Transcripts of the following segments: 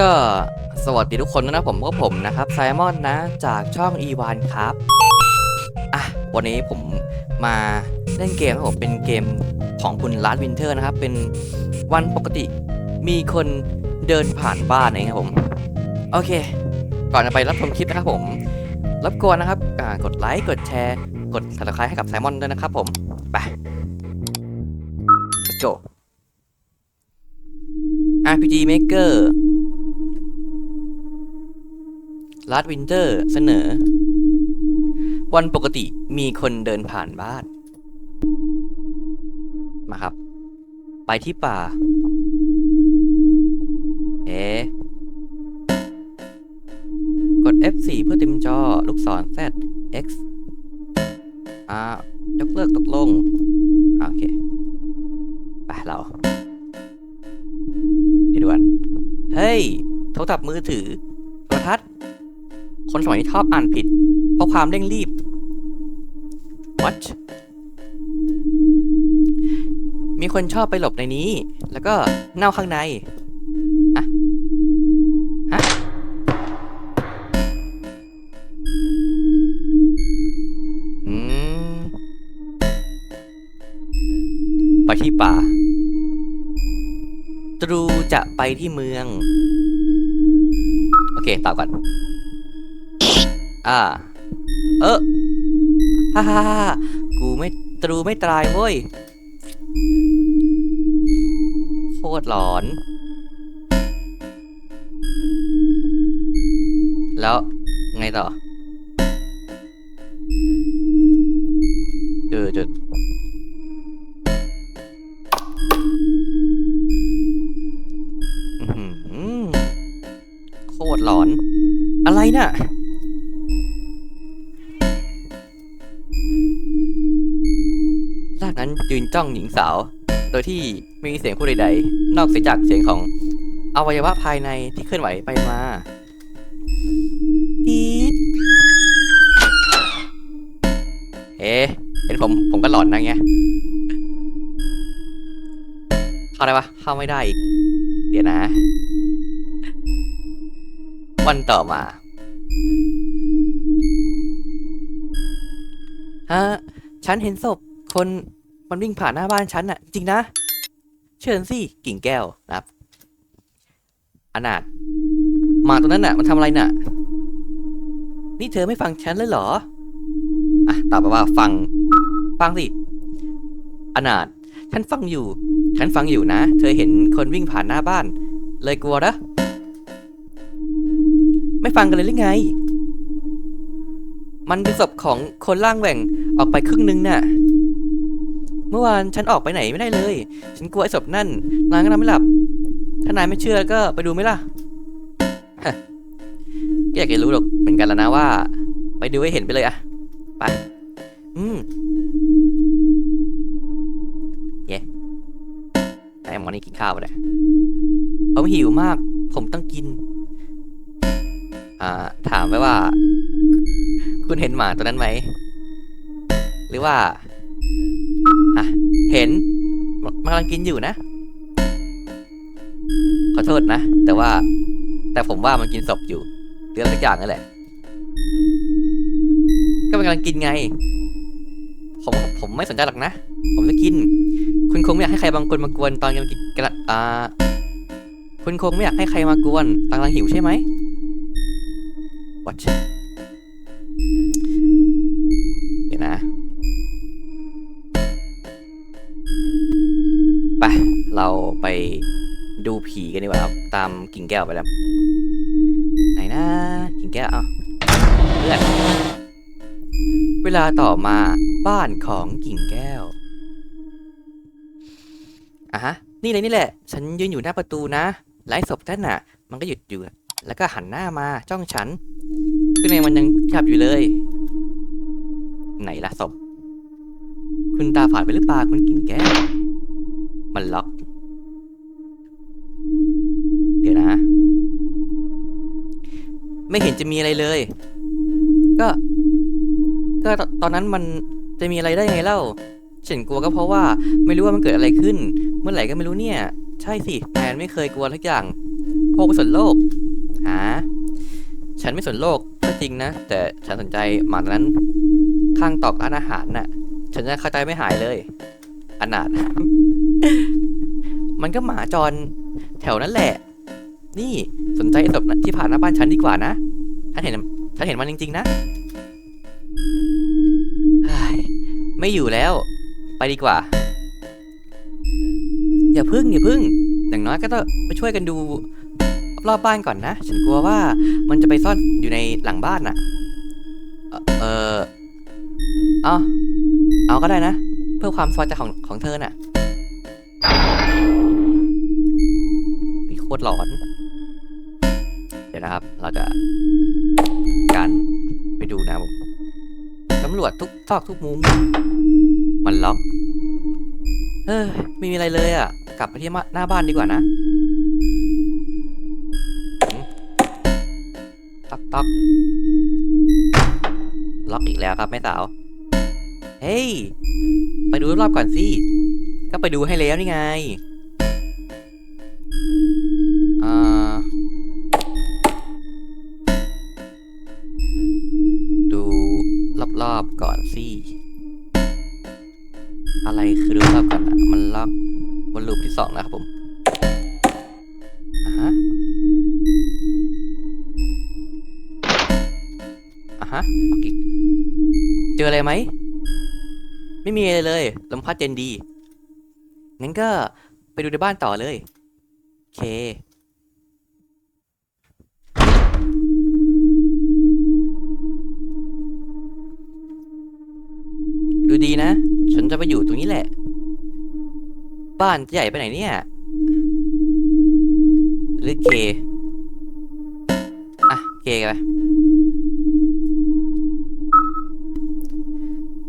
ก็สวัสดีทุกคนนะผมก็ผมนะครับไซมอนนะ จากช่องอีวานครับอะวันนี้ผมมาเล่นเกมครับผมเป็นเกมของคุณลาร์ดวินเทอร์นะครับ เป็นวันปกติมีคนเดินผ่านบ้านเองครับผม โอเค ก่อนจะไปรับชมคลิปนะครับผมรบกวนนะครับกดไลค์กดแชร์ กด subscribe ให้กับไซมอนด้วยนะครับผมไป let's go RPG Maker ลาดวินเตอร์เสนอ วันปกติมีคนเดินผ่านบ้าน มาครับ ไปที่ป่า เอ๊กด F4 เพื่อเต็มจอ ลูกศร Z X อ่ายกเลิกตกลง โอเค ไปเราเดี๋ยวดูกันเฮ้ย โทรศัพท์มือถือ คนสมัยนี้ชอบอ่านผิด เพราะความเร่งรีบ what มีคนชอบไปหลบในนี้ แล้วก็เน่าข้างในอะฮะอืมไปที่ป่า ตรูจะไปที่เมือง โอเคต่อก่อน อ่า เออฮ่าฮ่าฮ่ากูไม่ตรูไม่ตายเว้ย โคตรหลอน แล้ว ไงต่อเจอจุดอื้อหือโคตรหลอน อะไรน่ะากนั้นยืนจ้องหญิงสาว โดยที่ไม่มีเสียงพูดใดๆ นอกเสียจากเสียงของอวัยวะภายในที่เคลื่อนไหวไปมาอีดเอ๊ะเห็นผมผมก็หลอนนะเงี้ย เข้าได้ปะเข้าไม่ได้อีก เดี๋ยวนะ วันต่อมาฮะฉันเห็นศพคน มันวิ่งผ่านหน้าบ้านฉันน่ะ จริงนะ เชิญสิกิ่งแก้วนะครับอนาถหมาตัวนั้นน่ะ มันทำอะไรน่ะ นี่เธอไม่ฟังฉันเลยเหรอ อะตอบไปว่าฟัง ฟังสิอนาถฉันฟังอยู่ ฉันฟังอยู่นะ เธอเห็นคนวิ่งผ่านหน้าบ้าน เลยกลัวนะไม่ฟังกันเลยหรือไง มันเป็นศพของคนร่างแหว่งออกไปครึ่งนึงน่ะ เมื่อวานฉันออกไปไหนไม่ได้เลย ฉันกลัวไอ้ศพนั่นนายก็นอนไม่หลับ ถ้านายไม่เชื่อก็ไปดูไหมล่ะก็อยากจะรู้หรอกเหมือนกันแล้วนะว่า ไปดูให้เห็นไปเลยอะไปอืมเย้ไอ้หมอนี่กินข้าวไปเลยผมหิวมาก ผมต้องกิน อ่า ถามไว้ว่า คุณเห็นหมาตัวนั้นไหม หรือว่า อะ เห็นมันกำลังกินอยู่นะ ขอโทษนะ แต่ว่า แต่ผมว่ามันกินศพอยู่เรื่องทุกอย่างนั่นแหละ ก็มันกำลังกินไง ผมผมไม่สนใจหรอกนะ ผมจะกิน คุณคงไม่อยากให้ใครบางคนมากวนตอนกำลังกินกระอ่าคุณคงไม่อยากให้ใครมากวนตอนกำลังหิวใช่ไหม Watch เราไปดูผีกันดีกว่าครับ ตามกิ่งแก้วไปแล้ว ไหนนะกิ่งแก้วเอาเพื่อนเวลาต่อมาบ้านของกิ่งแก้วอะฮะ นี่เลยนี่แหละ ฉันยืนอยู่หน้าประตูนะไล่ศพท่านน่ะ มันก็หยุดอยู่แล้วก็หันหน้ามาจ้องฉันข้างในมันยังขับอยู่เลย ไหนล่ะศพ คุณตาฝาดไปหรือเปล่าคุณกิ่งแก้ว มันล็อ ดี๋ยวนะ ไม่เห็นจะมีอะไรเลย ก็ ก็ตอนนั้นมันจะมีอะไรได้ยังไงเล่าฉันกลัวก็เพราะว่าไม่รู้ว่ามันเกิดอะไรขึ้น เมื่อไหร่ก็ไม่รู้เนี่ย ใช่สิแอนไม่เคยกลัวทุกอย่างพกไปสนโลกหาฉันไม่สนโลกก็จริงนะ แต่ฉันสนใจหมาตัวนั้น ข้างตอกร้านอาหารน่ะ ฉันจะเข้าใจไม่หายเลยอนาถมันก็หมาจรแถวนั้นแหละ นี่สนใจศพที่ผ่านหน้าบ้านฉันดีกว่านะฉันเห็นฉันเห็นมันจริง ๆ นะไม่อยู่แล้ว ไปดีกว่า อย่าพึ่งอย่าพึ่ง อย่างน้อยก็ต้องไปช่วยกันดูรอบบ้านก่อนนะ ฉันกลัวว่ามันจะไปซ่อนอยู่ในหลังบ้านน่ะ เออเออเอาเอาก็ได้นะ เพื่อความสบายใจของของเธอน่ะมีโคตรหลอน เดี๋ยนะครับ เราจะการไปดูนะผมตำรวจทุกซอกทุกมุม มันล็อกเฮ้ยไม่มีอะไรเลยอะ กลับไปที่หน้าบ้านดีกว่านะต๊อกต๊อกล็อกอีกแล้วครับแม่สาว เฮ้ย ไปดูรอบก่อนสิ ก็ไปดูให้แล้วนี่ไง รอบๆก่อนสิ อะไรคือดูรอบก่อนอะมันล็อกบนลูปที่สองนะครับผมอ่าฮะอ่าฮะกอีกเจออะไรไหม ไม่มีอะไรเลย ลมพัดเย็นดี งั้นก็ไปดูในบ้านต่อเลย โอเค ดูดีนะ ฉันจะไปอยู่ตรงนี้แหละ บ้านใหญ่ไปไหนเนี่ยหรือเค อะ เคกันไป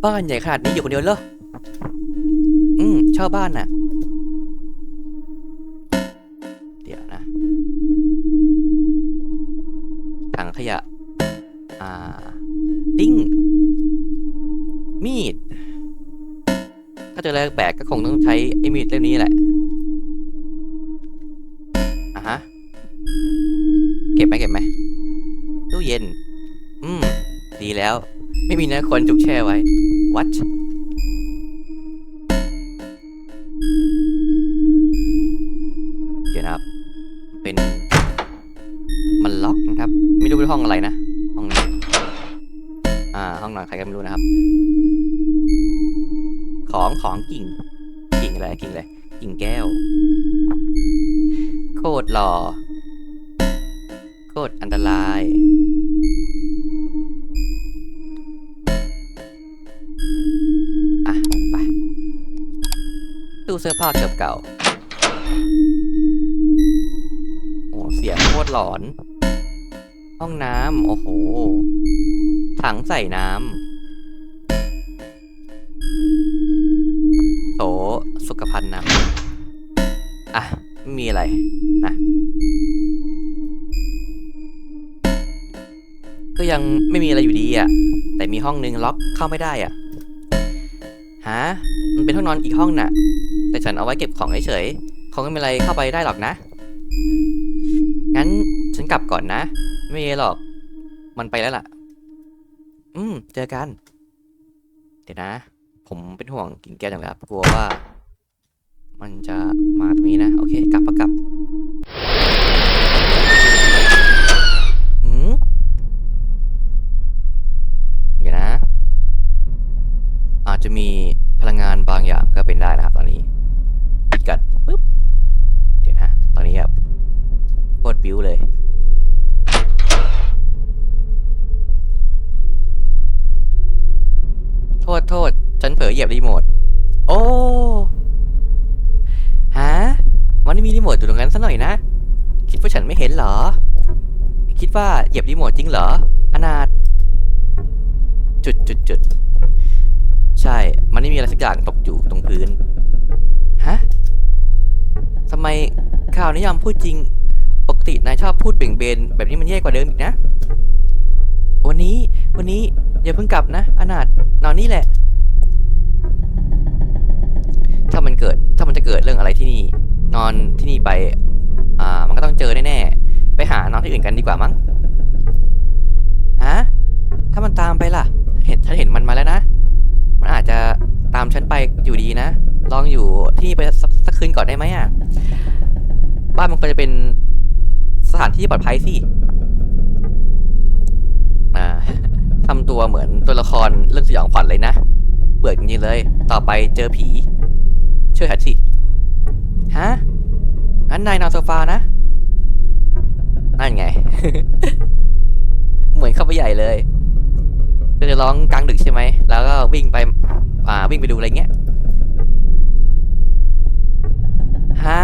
บ้านใหญ่ขนาดนี้อยู่คนเดียวเหรอ อืมเช่าบ้านน่ะ เดี๋ยวนะ ถังขยะ อ่า ติ้ง มีด เจออะไรแปลกก็คงต้องใช้ไอ้มีดเล่มนี้แหละอะฮะ เก็บไหมเก็บไหมตู้เย็น อืม ดีแล้ว ไม่มีนื้อคนจุกแช่ไว้วั ของของกิ่ง กิ่งอะไรกิ่งอะไรกิ่งแก้ว โคตรหล่อโคตรอันตราย อะ ไปตู้เสื้อผ้าเก่าๆโอ้เสียงโคตรหลอน ห้องน้ำโอ้โห ถังใส่น้ำ อะไม่มีอะไรนะก็ยังไม่มีอะไรอยู่ดีอะ แต่มีห้องนึงล็อกเข้าไม่ได้อะฮะมันเป็นห้องนอนอีกห้องน่ะ แต่ฉันเอาไว้เก็บของเฉยๆคงไม่มีอะไรเข้าไปได้หรอกนะ งั้นฉันกลับก่อนนะ ไม่มีหรอก มันไปแล้วล่ะ อืม เจอกัน เดี๋ยวนะ ผมเป็นห่วงกิ่งแก้วจังเลยครับ กลัวว่า มันจะมาตรงนี้นะ โอเค กลับปะกลับหืมเดี๋ยวนะ อาจจะมีพลังงานบางอย่างก็เป็นได้นะครับ ตอนนี้ปิดกันปึ๊บ เดี๋ยวนะ ตอนนี้ครับโคตรบิ้วเลย โทษโทษ ฉันเผลอเหยียบรีโมท โอ้ ฮะ ไม่มีรีโมทอยู่ตรงนั้นซะหน่อยนะ คิดว่าฉันไม่เห็นเหรอ คิดว่าเหยียบรีโมทจริงเหรอ อนาถจุดจุดจุดใช่ มันไม่มีอะไรสักอย่างตกอยู่ตรงพื้น ฮะทำไมข่าวนิยามพูดจริง ปกตินายชอบพูดเบ่งเบน แบบนี้มันแย่กว่าเดิมอีกนะ วันนี้ วันนี้อย่าเพิ่งกลับนะ อนาถนอนนี่แหละ ถ้ามันเกิด ถ้ามันจะเกิดเรื่องอะไรที่นี่ นอนที่นี่ไป อ่า มันก็ต้องเจอแน่ๆดีกว่ามั้ง ฮะ ถ้ามันตามไปล่ะ เห็นฉันเห็นมันมาแล้วนะ มันอาจจะตามฉันไปอยู่ดีนะ ลองอยู่ที่นี่ไปสักสักคืนก่อนได้ไหมอะ บ้านมันควรจะเป็นสถานที่ปลอดภัยสิ อ่าทำตัวเหมือนตัวละครเรื่องสยองขวัญเลยนะ เบื่อจริงๆเลย ต่อไปเจอผี ช่วยหัดสิ ฮะ งั้นนายนอนโซฟานะ นั่นไง เหมือนเข้าไปใหญ่เลยเธอจะร้องกลางดึกใช่ไหม แล้วก็วิ่งไป อ่า วิ่งไปดูอะไรเงี้ย ฮะ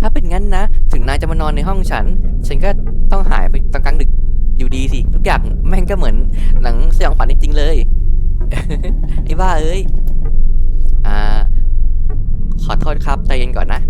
ถ้าเป็นงั้นนะ ถึงนายจะมานอนในห้องฉัน ฉันก็ต้องหายไปตอนกลางดึกอยู่ดีสิ ทุกอย่างแม่งก็เหมือนหนังสยองขวัญจริงๆเลย ไอ้บ้าเอ้ย อ่า ขอโทษครับใจเย็นก่อนนะ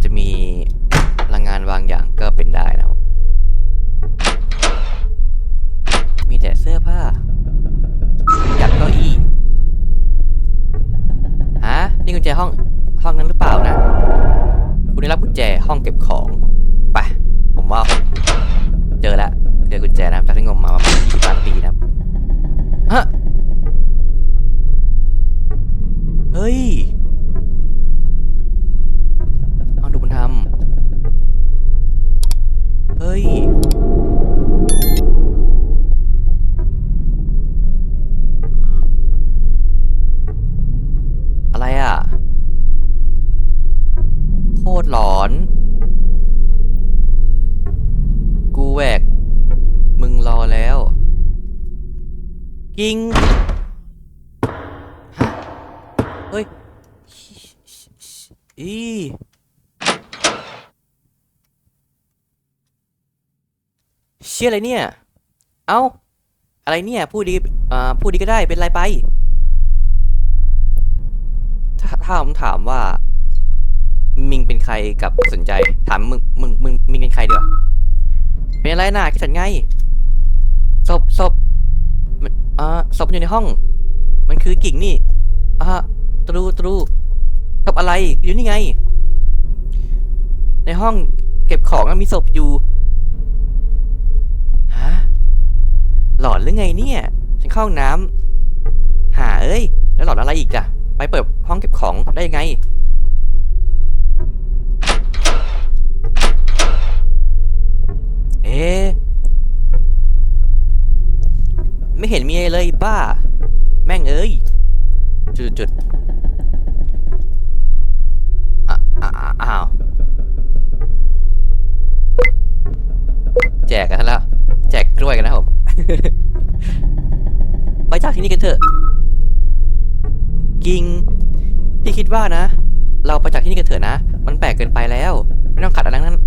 จจะมีพลังงานบางอย่างก็เป็นได้นะครับ มีแต่เสื้อผ้ายักเก้าอี้ฮะนี่กุญแจห้องห้องนั้นหรือเปล่านะ คุณได้รับกุญแจห้องเก็บของ ชี่ยอะไรเนี่ย เอ้า อะไรเนี่ยพูดดีอ่าพูดดีก็ได้เป็นไรไป ถ้าถ้าผมถามว่า มิงเป็นใครกับสนใจ ถามมึงมึงมึงมิงเป็นใครเดี๋ยวเป็นอะไรน่ะคิดฉันไงศพศพมันอ่าศพอยู่ในห้อง มันคือกิ่งนี่อ่าตรูตรูศพอะไรอยู่นี่ไง ในห้องเก็บของมีศพอยู่ ฮะ หลอนหรือไงเนี่ย ฉันเข้าห้องน้ำหาเอ้ย แล้วหลอนอะไรอีกอะไปเปิดห้องเก็บของได้ยังไง เอ๊ะไม่เห็นมีอะไรเลยบ้า แม่งเอ้ย จุดจุด ไปจากที่นี่กันเถอะ กิง พี่คิดว่านะ เราไปจากที่นี่กันเถอะนะ มันแปลกเกินไปแล้ว ไม่ต้องขัดอะไรนั้น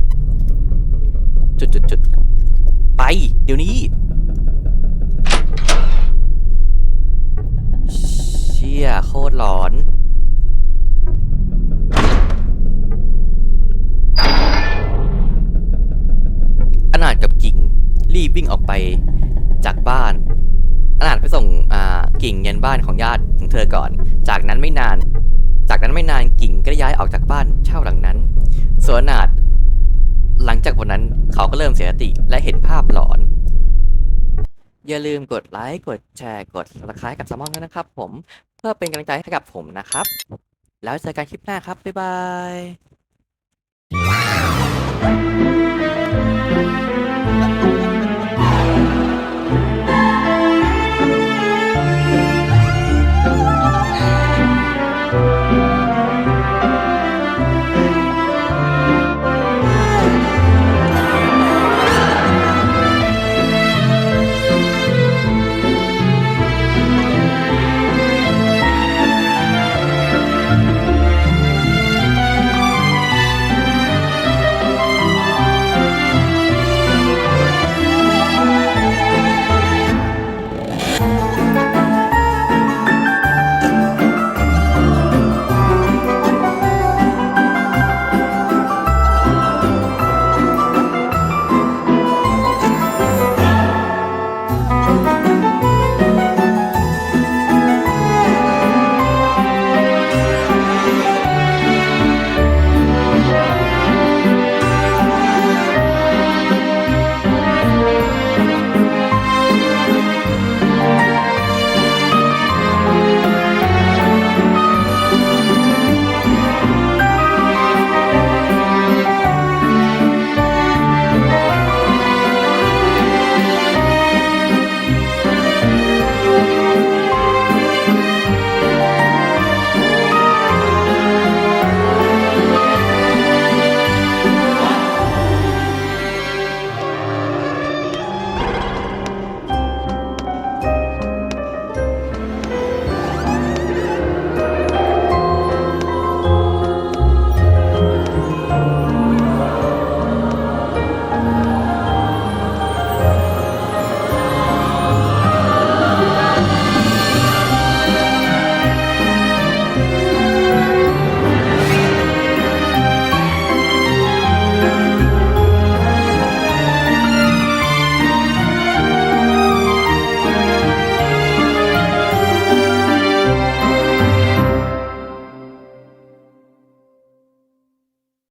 จุดจุดจุดไป เดี๋ยวนี้เชี่ยโคตรหลอน บ้านของญาติของเธอก่อน จากนั้นไม่นาน จากนั้นไม่นานกิ่งก็ได้ย้ายออกจากบ้านเช่าหลังนั้นสวนนาถหลังจากวันนั้นเขาก็เริ่มเสียสติและเห็นภาพหลอน อย่าลืมกดไลค์ กดแชร์ กด subscribe กับสมองด้วยนะครับ ผม เพื่อเป็นกำลังใจให้กับผมนะครับ แล้วเจอกันคลิปหน้าครับ บ๊ายบาย